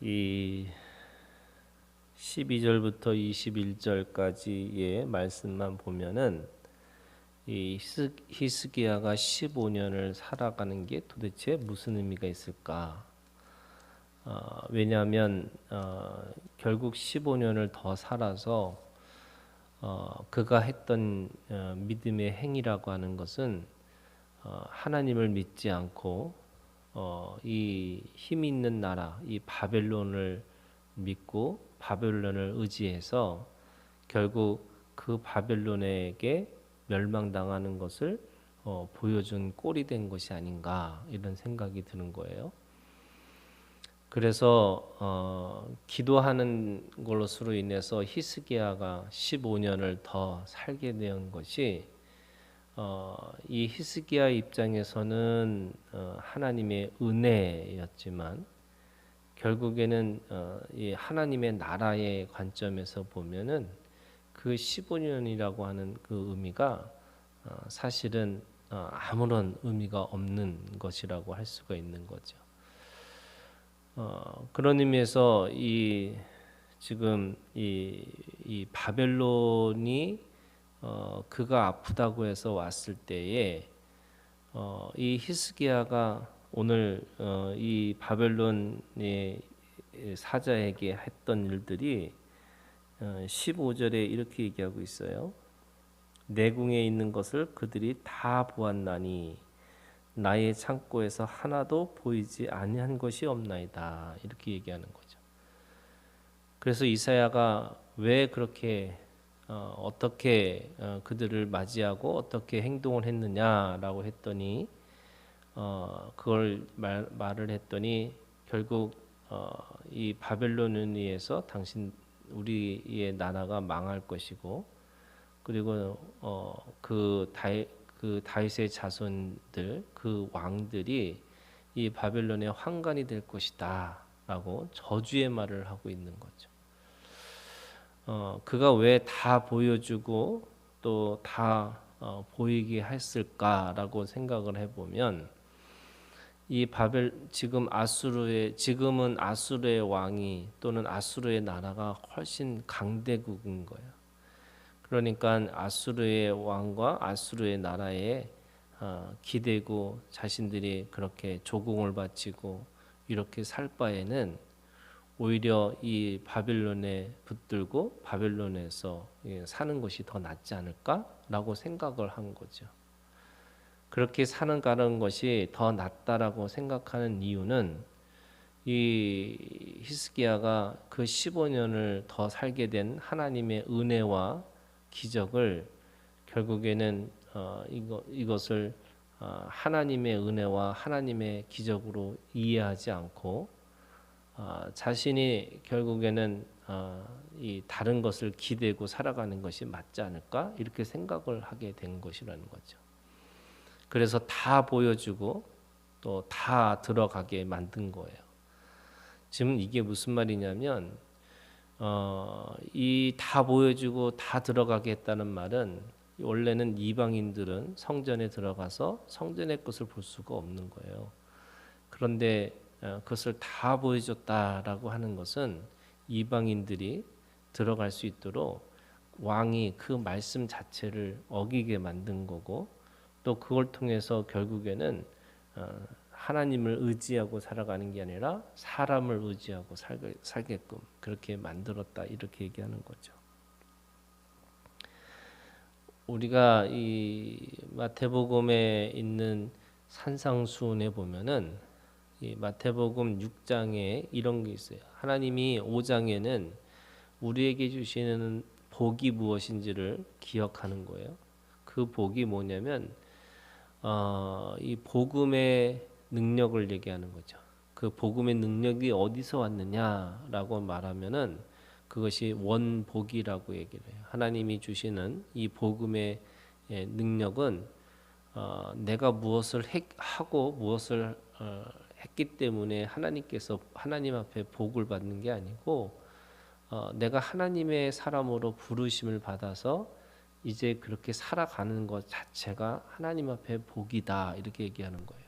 이 12절부터 21절까지의 말씀만 보면은 이 히스- 히스기야가 15년을 살아가는 게 도대체 무슨 의미가 있을까? 어, 왜냐하면 어, 결국 15년을 더 살아서 어, 그가 했던 어, 믿음의 행위라고 하는 것은 어, 하나님을 믿지 않고 어, 이힘 있는 나라, 이 바벨론을 믿고 바벨론을 의지해서 결국 그 바벨론에게 멸망당하는 것을 어, 보여준 꼴이 된 것이 아닌가 이런 생각이 드는 거예요. 그래서 어, 기도하는 것으로 인해서 히스기야가 15년을 더 살게 된 것이 어, 이 히스기야 입장에서는 어, 하나님의 은혜였지만 결국에는 어, 이 하나님의 나라의 관점에서 보면은 그 15년이라고 하는 그 의미가 어, 사실은 어, 아무런 의미가 없는 것이라고 할 수가 있는 거죠. 어, 그런 의미에서 이 지금 이, 이 바벨론이 어, 그가 아프다고 해서 왔을 때에 어, 이 히스기야가 오늘 어, 이 바벨론의 사자에게 했던 일들이 어, 15절에 이렇게 얘기하고 있어요. 내궁에 있는 것을 그들이 다 보았나니 나의 창고에서 하나도 보이지 아니한 것이 없나이다. 이렇게 얘기하는 거죠. 그래서 이사야가 왜 그렇게 어, 어떻게 어, 그들을 맞이하고 어떻게 행동을 했느냐라고 했더니 어, 그걸 말, 말을 했더니 결국 어, 이 바벨론에 의해서 당신 우리의 나라가 망할 것이고 그리고 어, 그 다이 그 다윗의 자손들 그 왕들이 이 바벨론의 황관이 될 것이다라고 저주의 말을 하고 있는 거죠. 어, 그가 왜 다 보여주고 또다 어, 보이게 했을까라고 생각을 해보면 이 바벨 지금 아수르의 지금은 아수르의 왕이 또는 아수르의 나라가 훨씬 강대국인 거예요. 그러니까 아수르의 왕과 아수르의 나라에 어, 기대고 자신들이 그렇게 조공을 바치고 이렇게 살 바에는 오히려 이 바벨론에 붙들고 바벨론에서 예, 사는 것이 더 낫지 않을까라고 생각을 한 거죠. 그렇게 사는 가는 것이 더 낫다라고 생각하는 이유는 이 히스기야가 그 15년을 더 살게 된 하나님의 은혜와 기적을 결국에는 어, 이거, 이것을 어, 하나님의 은혜와 하나님의 기적으로 이해하지 않고 어, 자신이 결국에는 어, 이 다른 것을 기대고 살아가는 것이 맞지 않을까 이렇게 생각을 하게 된 것이라는 거죠. 그래서 다 보여주고 또 다 들어가게 만든 거예요. 지금 이게 무슨 말이냐면 어, 이 다 보여주고 다 들어가게 했다는 말은 원래는 이방인들은 성전에 들어가서 성전의 것을 볼 수가 없는 거예요. 그런데 어, 그것을 다 보여줬다라고 하는 것은 이방인들이 들어갈 수 있도록 왕이 그 말씀 자체를 어기게 만든 거고 또 그걸 통해서 결국에는 어, 하나님을 의지하고 살아가는 게 아니라 사람을 의지하고 살게, 살게끔 그렇게 만들었다 이렇게 얘기하는 거죠. 우리가 이 마태복음에 있는 산상수훈에 보면은 이 마태복음 6장에 이런 게 있어요. 하나님이 5장에는 우리에게 주시는 복이 무엇인지를 기억하는 거예요. 그 복이 뭐냐면 어, 이 복음의 능력을 얘기하는 거죠. 그 복음의 능력이 어디서 왔느냐라고 말하면은 그것이 원복이라고 얘기를 해요. 하나님이 주시는 이 복음의 예, 능력은 어, 내가 무엇을 했, 하고 무엇을 어, 했기 때문에 하나님께서 하나님 앞에 복을 받는 게 아니고 어, 내가 하나님의 사람으로 부르심을 받아서 이제 그렇게 살아가는 것 자체가 하나님 앞에 복이다 이렇게 얘기하는 거예요.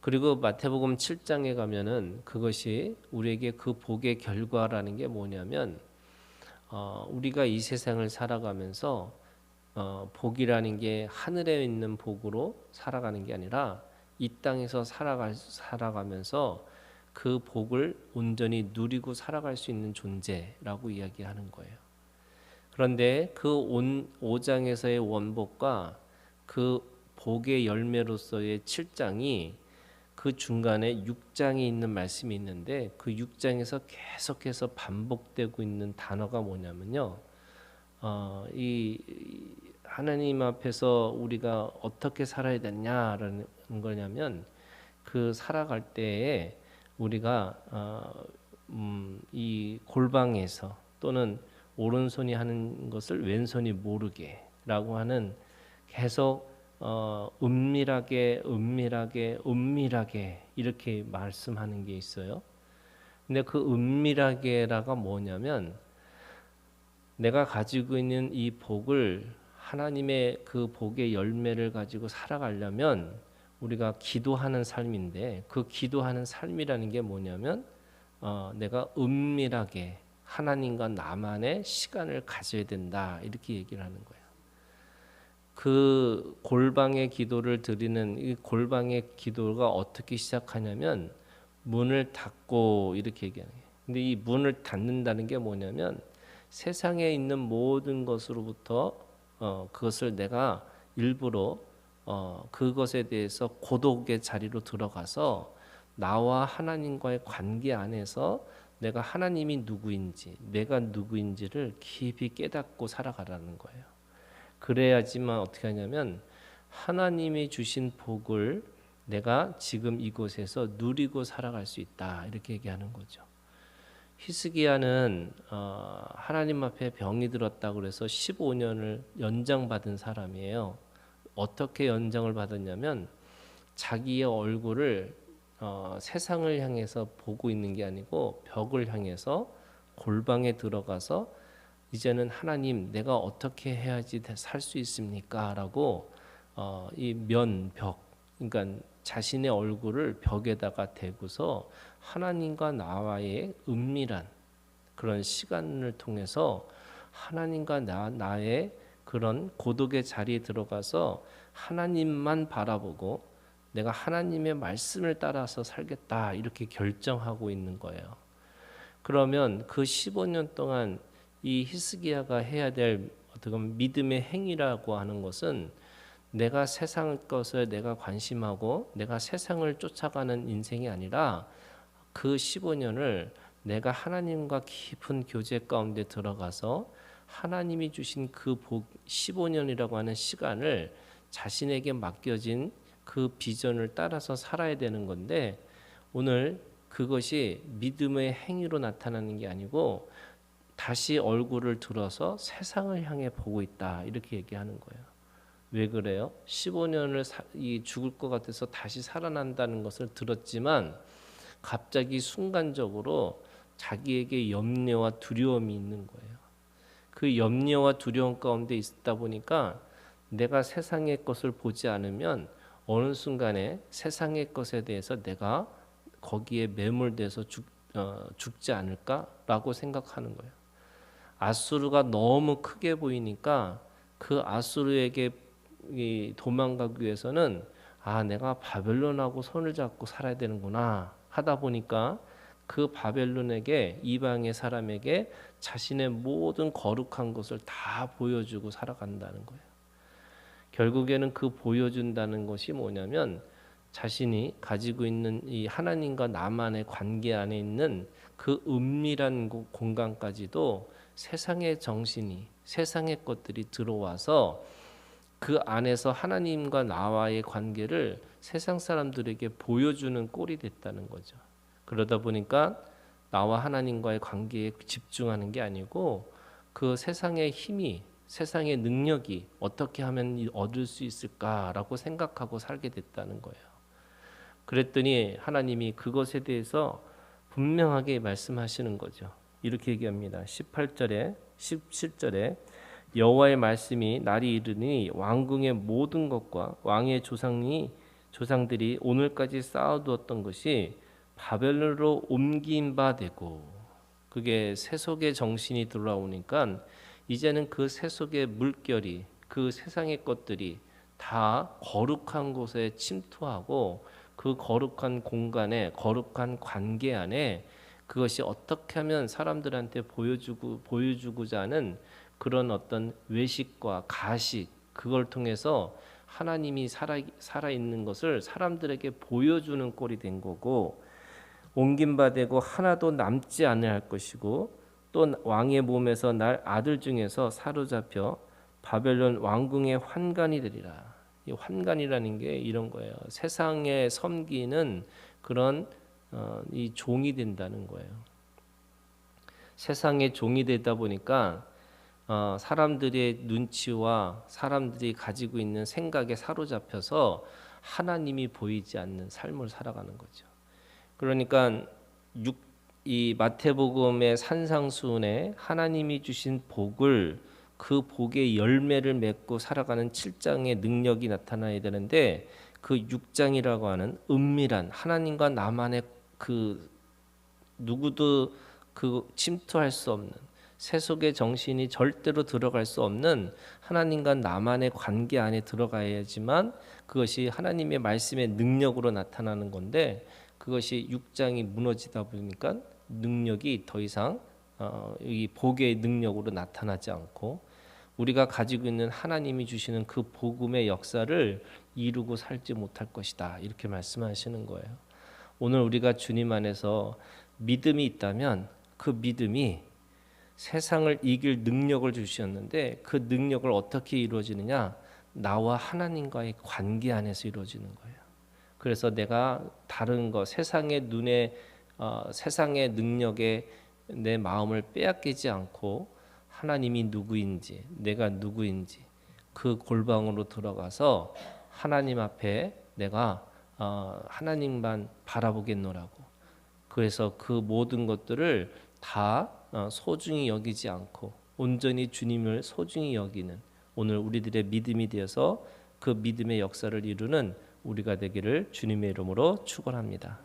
그리고 마태복음 7장에 가면은 그것이 우리에게 그 복의 결과라는 게 뭐냐면 어, 우리가 이 세상을 살아가면서 어, 복이라는 게 하늘에 있는 복으로 살아가는 게 아니라 이 땅에서 살아가 살아가면서 그 복을 온전히 누리고 살아갈 수 있는 존재라고 이야기하는 거예요. 그런데 그 온 5장에서의 원복과 그 복의 열매로서의 7장이 그 중간에 6장이 있는 말씀이 있는데 그 6장에서 계속해서 반복되고 있는 단어가 뭐냐면요. 어, 이 하나님 앞에서 우리가 어떻게 살아야 되냐라는 거냐면 그 살아갈 때에 우리가 어, 음, 이 골방에서 또는 오른손이 하는 것을 왼손이 모르게라고 하는 계속 어, 은밀하게 은밀하게 은밀하게 이렇게 말씀하는 게 있어요. 근데 그 은밀하게라가 뭐냐면 내가 가지고 있는 이 복을 하나님의 그 복의 열매를 가지고 살아가려면 우리가 기도하는 삶인데 그 기도하는 삶이라는 게 뭐냐면 어, 내가 은밀하게 하나님과 나만의 시간을 가져야 된다 이렇게 얘기를 하는 거예요. 그 골방의 기도를 드리는 이 골방의 기도가 어떻게 시작하냐면 문을 닫고 이렇게 얘기하는 거예요. 근데 이 문을 닫는다는 게 뭐냐면 세상에 있는 모든 것으로부터 어, 그것을 내가 일부러 어, 그것에 대해서 고독의 자리로 들어가서 나와 하나님과의 관계 안에서 내가 하나님이 누구인지, 내가 누구인지를 깊이 깨닫고 살아가라는 거예요. 그래야지만 어떻게 하냐면 하나님이 주신 복을 내가 지금 이곳에서 누리고 살아갈 수 있다 이렇게 얘기하는 거죠. 히스기야는 어, 하나님 앞에 병이 들었다 그래서 15년을 연장받은 사람이에요. 어떻게 연장을 받았냐면 자기의 얼굴을 어, 세상을 향해서 보고 있는 게 아니고 벽을 향해서 골방에 들어가서 이제는 하나님 내가 어떻게 해야지 살 수 있습니까?라고 어, 이 면 벽 그러니까 자신의 얼굴을 벽에다가 대고서 하나님과 나와의 은밀한 그런 시간을 통해서 하나님과 나, 나의 그런 고독의 자리에 들어가서 하나님만 바라보고 내가 하나님의 말씀을 따라서 살겠다 이렇게 결정하고 있는 거예요. 그러면 그 15년 동안 이 히스기야가 해야 될 어떻게 믿음의 행위라고 하는 것은 내가 세상 것을 내가 관심하고 내가 세상을 쫓아가는 인생이 아니라 그 15년을 내가 하나님과 깊은 교제 가운데 들어가서 하나님이 주신 그 15년이라고 하는 시간을 자신에게 맡겨진 그 비전을 따라서 살아야 되는 건데 오늘 그것이 믿음의 행위로 나타나는 게 아니고 다시 얼굴을 들어서 세상을 향해 보고 있다 이렇게 얘기하는 거예요. 왜 그래요? 15년을 사, 이 죽을 것 같아서 다시 살아난다는 것을 들었지만 갑자기 순간적으로 자기에게 염려와 두려움이 있는 거예요. 그 염려와 두려움 가운데 있다 보니까 내가 세상의 것을 보지 않으면 어느 순간에 세상의 것에 대해서 내가 거기에 매몰돼서 죽, 어, 죽지 않을까라고 생각하는 거예요. 아수르가 너무 크게 보이니까 그 아수르에게 도망가기 위해서는 아 내가 바벨론하고 손을 잡고 살아야 되는구나 하다 보니까 그 바벨론에게 이방의 사람에게 자신의 모든 거룩한 것을 다 보여주고 살아간다는 거예요. 결국에는 그 보여준다는 것이 뭐냐면 자신이 가지고 있는 이 하나님과 나만의 관계 안에 있는 그 은밀한 공간까지도 세상의 정신이 세상의 것들이 들어와서 그 안에서 하나님과 나와의 관계를 세상 사람들에게 보여주는 꼴이 됐다는 거죠. 그러다 보니까 나와 하나님과의 관계에 집중하는 게 아니고 그 세상의 힘이 세상의 능력이 어떻게 하면 얻을 수 있을까라고 생각하고 살게 됐다는 거예요. 그랬더니 하나님이 그것에 대해서 분명하게 말씀하시는 거죠. 이렇게 얘기합니다. 18절에 17절에 여호와의 말씀이 날이 이르니 왕궁의 모든 것과 왕의 조상이 조상들이 오늘까지 쌓아두었던 것이 바벨론으로 옮긴 바 되고 그게 세속의 정신이 돌아오니까 이제는 그 세속의 물결이 그 세상의 것들이 다 거룩한 곳에 침투하고 그 거룩한 공간에 거룩한 관계 안에 그것이 어떻게 하면 사람들한테 보여주고 보여주고자 하는 그런 어떤 외식과 가식 그걸 통해서 하나님이 살아 살아 있는 것을 사람들에게 보여주는 꼴이 된 거고 옮긴 바 되고 하나도 남지 않을 할 것이고 또 왕의 몸에서 날 아들 중에서 사로잡혀 바벨론 왕궁의 환관이 되리라. 이 환관이라는 게 이런 거예요. 세상에 섬기는 그런 어, 이 종이 된다는 거예요. 세상의 종이 되다 보니까 어, 사람들의 눈치와 사람들이 가지고 있는 생각에 사로잡혀서 하나님이 보이지 않는 삶을 살아가는 거죠. 그러니까 육, 이 마태복음의 산상수훈에 하나님이 주신 복을 그 복의 열매를 맺고 살아가는 7장의 능력이 나타나야 되는데 그 6장이라고 하는 은밀한 하나님과 나만의 그 누구도 그 침투할 수 없는 세속의 정신이 절대로 들어갈 수 없는 하나님과 나만의 관계 안에 들어가야지만 그것이 하나님의 말씀의 능력으로 나타나는 건데 그것이 6장이 무너지다 보니까 능력이 더 이상 어, 이 복의 능력으로 나타나지 않고 우리가 가지고 있는 하나님이 주시는 그 복음의 역사를 이루고 살지 못할 것이다 이렇게 말씀하시는 거예요. 오늘 우리가 주님 안에서 믿음이 있다면 그 믿음이 세상을 이길 능력을 주셨는데 그 능력을 어떻게 이루어지느냐? 나와 하나님과의 관계 안에서 이루어지는 거예요. 그래서 내가 다른 거 세상의 눈에 어, 세상의 능력에 내 마음을 빼앗기지 않고 하나님이 누구인지 내가 누구인지 그 골방으로 들어가서 하나님 앞에 내가 어, 하나님만 바라보겠노라고. 그래서 그 모든 것들을 다 어, 소중히 여기지 않고 온전히 주님을 소중히 여기는 오늘 우리들의 믿음이 되어서 그 믿음의 역사를 이루는 우리가 되기를 주님의 이름으로 축원합니다.